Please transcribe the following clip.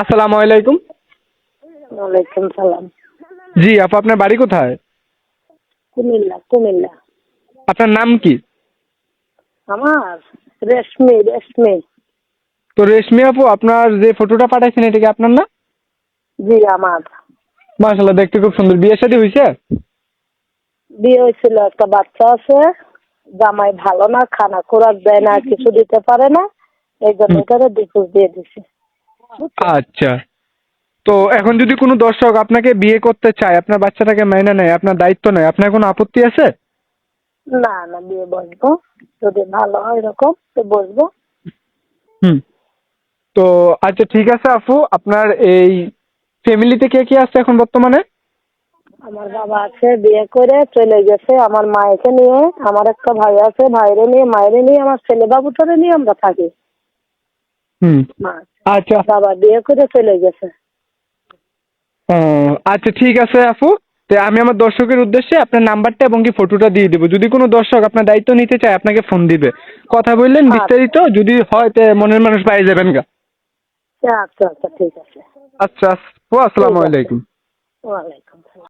আসসালামু আলাইকুম। ওয়ালাইকুম সালাম। জি আপু আপনার বাড়ি কোথায়? কুমিল্লা কুমিল্লা। আপনার নাম কি? আমার রেশমি রেশমি। তো রেশমি আপু আপনার যে ফটোটা পাঠাইছেন এটা কি আপনার না? জি আমার। মাশাল্লাহ দেখতে খুব সুন্দর। বিয়ে শাদী হয়েছে বিয়ে হয়েছিল একটা বাচ্চা আছে। জামাই ভালো না খানা খোরাক দেয় না কিছু দিতে পারে না। এই জন্য ডিভোর্স দিয়ে দিছে। আচ্ছা। তো এখন যদি কোনো দর্শক আপনাকে বিয়ে করতে চায় আপনার বাচ্চাটাকে মাইনা নেয় আপনার দায়িত্ব নেয় আপনার কোনো আপত্তি আছে? না না বিয়ে বসবো। যদি ভালো হয় এরকম তো বসবো। হুম। তো আচ্ছা ঠিক আছে আপু আপনার এই ফ্যামিলিতে কে কে আছে এখন বর্তমানে? আমার বাবা আছে বিয়ে করে চলে গেছে আমার মায়েকে নিয়ে আমার একটা ভাই আছে ভাইরে নিয়ে মায়েরে নিয়ে আমার ছেলে বাবুটারে নিয়ে আমরা থাকি। হুম। আচ্ছা। বাবা বিয়ে করে চলে গেছে। ও, আচ্ছা ঠিক আছে আপু। তো আমি আমার দর্শকের উদ্দেশ্যে আপনার নাম্বারটা এবং কি ফটোটা দিয়ে দেবো। যদি কোনো দর্শক আপনার দায়িত্ব নিতে চায় আপনাকে ফোন দিবে। কথা বললেন আচ্ছা। বিস্তারিত যদি হয় তো মনের মানুষ পাই যাবেন গা। আচ্ছা আচ্ছা ঠিক আছে। আচ্ছা আসসালামু আলাইকুম। ওয়ালাইকুম